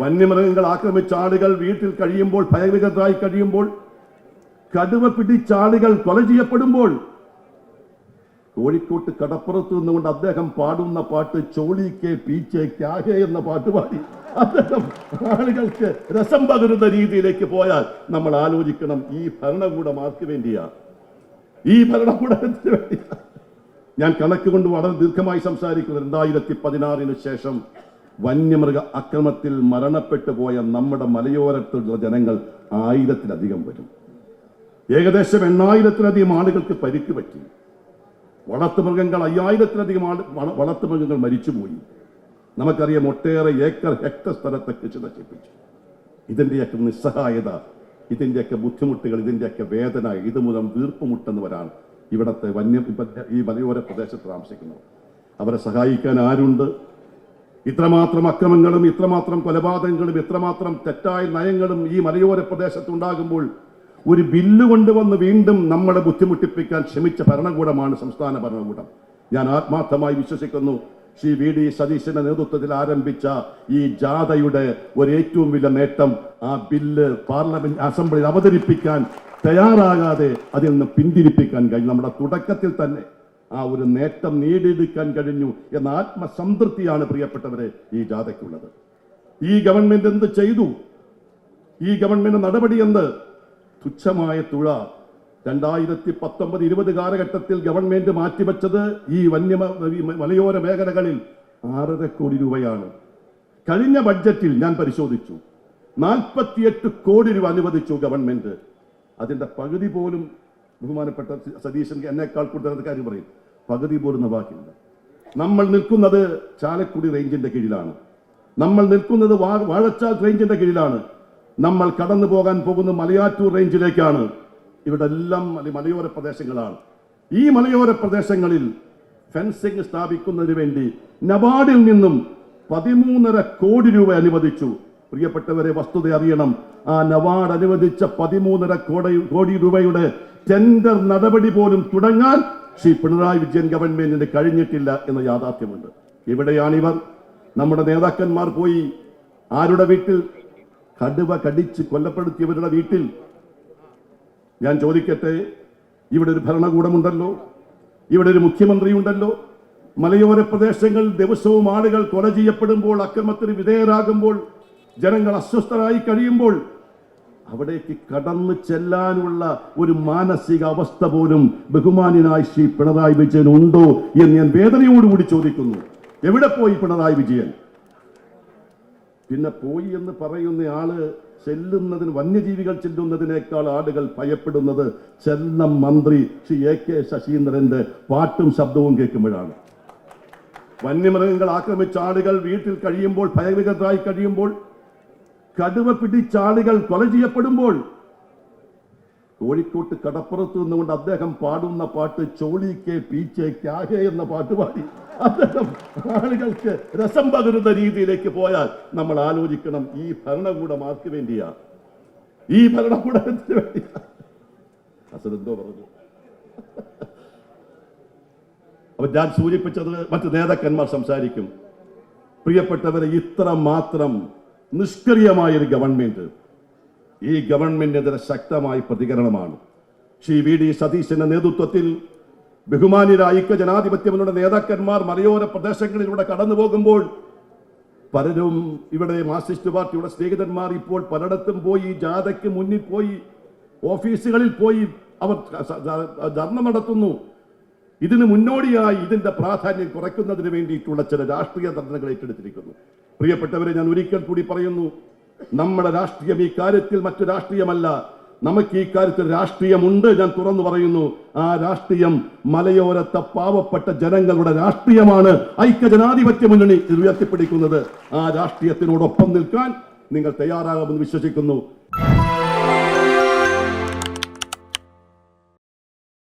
വന്യമൃഗങ്ങൾ ആക്രമിച്ച ആളുകൾ വീട്ടിൽ കഴിയുമ്പോൾ ഭയവികരായി കഴിയുമ്പോൾ കടുവ പിടിച്ച ആളുകൾ കൊല ചെയ്യപ്പെടുമ്പോൾ കോഴിക്കോട്ട് കടപ്പുറത്ത് നിന്നുകൊണ്ട് അദ്ദേഹം പാടുന്ന പാട്ട് ചോളി കെ പീച്ചെ ക്യാഹെ എന്ന പാട്ട് പാടി. അദ്ദേഹം ആളുകൾക്ക് രസം പകരുന്ന രീതിയിലേക്ക് പോയാൽ നമ്മൾ ആലോചിക്കണം ഈ ഭരണകൂടം ആർക്ക് വേണ്ടിയാ? ഈ ഭരണകൂടത്തിന് വേണ്ടിയാ? ഞാൻ കണക്ക് കൊണ്ട് വളരെ ദീർഘമായി സംസാരിക്കുന്നു. രണ്ടായിരത്തി പതിനാറിന് ശേഷം വന്യമൃഗ അക്രമത്തിൽ മരണപ്പെട്ടു പോയ നമ്മുടെ മലയോരത്തുള്ള ജനങ്ങൾ ആയിരത്തിലധികം വരും. ഏകദേശം എണ്ണായിരത്തിലധികം ആളുകൾക്ക് പരിക്ക് പറ്റി. വളർത്തുമൃഗങ്ങൾ അയ്യായിരത്തിലധികം ആൾ വളർത്തു മൃഗങ്ങൾ മരിച്ചുപോയി. നമുക്കറിയാം ഒട്ടേറെ ഏക്കർ ഹെക്ടർ സ്ഥലത്തെ കൃഷി നശിപ്പിച്ചു ഇതിന്റെയൊക്കെ നിസ്സഹായത ഇതിന്റെയൊക്കെ ബുദ്ധിമുട്ടുകൾ ഇതിന്റെയൊക്കെ വേദന ഇത് മൂലം വീർപ്പുമുട്ടുന്നവരാണ് ഇവിടത്തെ വന്യ ഈ മലയോര പ്രദേശത്ത് താമസിക്കുന്നത് അവരെ സഹായിക്കാൻ ആരുണ്ട്? ഇത്രമാത്രം അക്രമങ്ങളും ഇത്രമാത്രം കൊലപാതകങ്ങളും ഇത്രമാത്രം തെറ്റായ നയങ്ങളും ഈ മലയോര പ്രദേശത്തുണ്ടാകുമ്പോൾ ഒരു ബില്ല് കൊണ്ടുവന്ന് വീണ്ടും നമ്മളെ ബുദ്ധിമുട്ടിപ്പിക്കാൻ ശ്രമിച്ച ഭരണകൂടമാണ് സംസ്ഥാന ഭരണകൂടം. ഞാൻ ആത്മാർത്ഥമായി വിശ്വസിക്കുന്നു ശ്രീ വി ഡി സതീശന്റെ നേതൃത്വത്തിൽ ആരംഭിച്ച ഈ ജാഥയുടെ ഒരു ഏറ്റവും വലിയ നേട്ടം ആ ബില്ല് പാർലമെന്റ് അസംബ്ലിയിൽ അവതരിപ്പിക്കാൻ തയ്യാറാകാതെ അതിൽ നിന്ന് പിന്തിരിപ്പിക്കാൻ കഴിഞ്ഞു നമ്മുടെ തുടക്കത്തിൽ തന്നെ ആ ഒരു നേട്ടം നേടിയെടുക്കാൻ കഴിഞ്ഞു എന്ന ആത്മസംതൃപ്തിയാണ് പ്രിയപ്പെട്ടവരെ ഈ ജാഥയ്ക്കുള്ളത്. ഈ ഗവൺമെന്റ് എന്ത് ചെയ്തു? ഈ ഗവൺമെന്റ് നടപടി എന്ത്? തുച്ഛമായ തുഴ. രണ്ടായിരത്തി പത്തൊമ്പത് ഇരുപത് കാലഘട്ടത്തിൽ ഗവൺമെന്റ് മാറ്റിവെച്ചത് ഈ വന്യ മലയോര മേഖലകളിൽ ആറര കോടി രൂപയാണ്. കഴിഞ്ഞ ബഡ്ജറ്റിൽ ഞാൻ പരിശോധിച്ചു. നാൽപ്പത്തിയെട്ട് കോടി രൂപ അനുവദിച്ചു ഗവൺമെന്റ്. അതിന്റെ പകുതി പോലും ബഹുമാനപ്പെട്ട സതീശൻ എന്നേക്കാൾ കൂടുതൽ കാര്യം പറയും. പകുതി പോലും നവാക്കില്ല നമ്മൾ നിൽക്കുന്നത് ചാലക്കുടി റേഞ്ചിന്റെ കീഴിലാണ്. നമ്മൾ നിൽക്കുന്നത് വാഴച്ചാൽ റേഞ്ചിന്റെ കീഴിലാണ്. നമ്മൾ കടന്നു പോകാൻ പോകുന്ന മലയാറ്റൂർ റേഞ്ചിലേക്കാണ്. ഇവിടെ എല്ലാം മല- മലയോര പ്രദേശങ്ങളാണ്. ഈ മലയോര പ്രദേശങ്ങളിൽ ഫെൻസിംഗ് സ്ഥാപിക്കുന്നതിന് വേണ്ടി നബാർഡിൽ നിന്നും പതിമൂന്നര കോടി രൂപ അനുവദിച്ചു. പ്രിയപ്പെട്ടവരെ വസ്തുത അറിയണം. ആ നവാർഡ് അനുവദിച്ച പതിമൂന്നര കോടി കോടി രൂപയുടെ ടെൻഡർ നടപടി പോലും തുടങ്ങാൻ ശ്രീ പിണറായി വിജയൻ ഗവൺമെന്റിന് കഴിഞ്ഞിട്ടില്ല എന്ന യാഥാർത്ഥ്യമുണ്ട്. ഇവിടെയാണിവർ. നമ്മുടെ നേതാക്കന്മാർ പോയി ആരുടെ വീട്ടിൽ? കടുവ കടിച്ച് കൊല്ലപ്പെടുത്തിയവരുടെ വീട്ടിൽ. ഞാൻ ചോദിക്കട്ടെ ഇവിടെ ഒരു ഭരണകൂടമുണ്ടല്ലോ ഇവിടെ ഒരു മുഖ്യമന്ത്രിയുണ്ടല്ലോ മലയോര പ്രദേശങ്ങളിൽ ദിവസവും ആളുകൾ കൊല ചെയ്യപ്പെടുമ്പോൾ അക്രമത്തിന് വിധേയരാകുമ്പോൾ ജനങ്ങൾ അസ്വസ്ഥരായി കഴിയുമ്പോൾ അവിടേക്ക് കടന്നു ചെല്ലാനുള്ള ഒരു മാനസിക അവസ്ഥ പോലും ബഹുമാന്യനായ ശ്രീ പിണറായി വിജയൻ ഉണ്ടോ എന്ന് ഞാൻ വേദനയോടുകൂടി ചോദിക്കുന്നു. എവിടെ പോയി പിണറായി വിജയൻ? പിന്നെ പോയി എന്ന് പറയുന്ന ആൾ ചെല്ലുന്നതിന് വന്യജീവികൾ ചെല്ലുന്നതിനേക്കാൾ ആളുകൾ ഭയപ്പെടുന്നത് ചെല്ലം മന്ത്രി ശ്രീ എ കെ ശശീന്ദ്രന്റെ പാട്ടും ശബ്ദവും കേൾക്കുമ്പോഴാണ്. വന്യമൃഗങ്ങൾ ആക്രമിച്ച ആളുകൾ വീട്ടിൽ കഴിയുമ്പോൾ ഭയവികരായി കഴിയുമ്പോൾ കടുവ പിടിച്ചാളുകൾ കൊല ചെയ്യപ്പെടുമ്പോൾ കോഴിക്കോട്ട് കടപ്പുറത്ത് നിന്നുകൊണ്ട് അദ്ദേഹം പാടുന്ന പാട്ട് ചോളി കെ പീച്ചെ ക്യാഹെ എന്ന പാട്ട് പാടി. അദ്ദേഹം ആളുകൾക്ക് രസം പകരുന്ന രീതിയിലേക്ക് പോയാൽ നമ്മൾ ആലോചിക്കണം ഈ ഭരണകൂടം ആർക്ക് വേണ്ടിയാ? ഈ ഭരണകൂടത്തിന് വേണ്ടിയാ? അസലെന്തോ പറഞ്ഞു. അപ്പൊ ഞാൻ സൂചിപ്പിച്ചത് മറ്റു നേതാക്കന്മാർ സംസാരിക്കും. പ്രിയപ്പെട്ടവരെ ഇത്ര മാത്രം നിഷ്ക്രിയമായ ഒരു ഗവൺമെന്റ് ഈ ഗവൺമെന്റിനെതിരെ ശക്തമായ പ്രതികരണമാണ്. ശ്രീ വി ഡി സതീശന്റെ നേതൃത്വത്തിൽ ബഹുമാന്യരായ ഐക്യ മുന്നണിയുടെ നേതാക്കന്മാർ മലയോര പ്രദേശങ്ങളിലൂടെ കടന്നു പോകുമ്പോൾ പലരും ഇവിടെ മാർക്സിസ്റ്റ് പാർട്ടിയുടെ സ്നേഹിതന്മാർ ഇപ്പോൾ പലയിടത്തും പോയി ജാഥയ്ക്ക് മുന്നിൽ പോയി ഓഫീസുകളിൽ പോയി അവർ ധർണ നടത്തുന്നു. ഇതിന് മുന്നോടിയായി ഇതിന്റെ പ്രാധാന്യം കുറയ്ക്കുന്നതിന് വേണ്ടിയിട്ടുള്ള ചില രാഷ്ട്രീയ തന്ത്രങ്ങൾ ഏറ്റെടുത്തിരിക്കുന്നു. പ്രിയപ്പെട്ടവരെ ഞാൻ ഒരിക്കൽ കൂടി പറയുന്നു നമ്മുടെ രാഷ്ട്രീയം ഈ കാര്യത്തിൽ മറ്റു രാഷ്ട്രീയമല്ല. നമുക്ക് ഈ കാര്യത്തിൽ രാഷ്ട്രീയമുണ്ട് ഞാൻ തുറന്നു പറയുന്നു. ആ രാഷ്ട്രീയം മലയോരത്തെ പാവപ്പെട്ട ജനങ്ങളുടെ രാഷ്ട്രീയമാണ്. ഐക്യ ജനാധിപത്യ മുന്നണി ഉയർത്തിപ്പിടിക്കുന്നത്. ആ രാഷ്ട്രീയത്തിനോടൊപ്പം നിൽക്കാൻ നിങ്ങൾ തയ്യാറാകുമെന്ന് വിശ്വസിക്കുന്നു.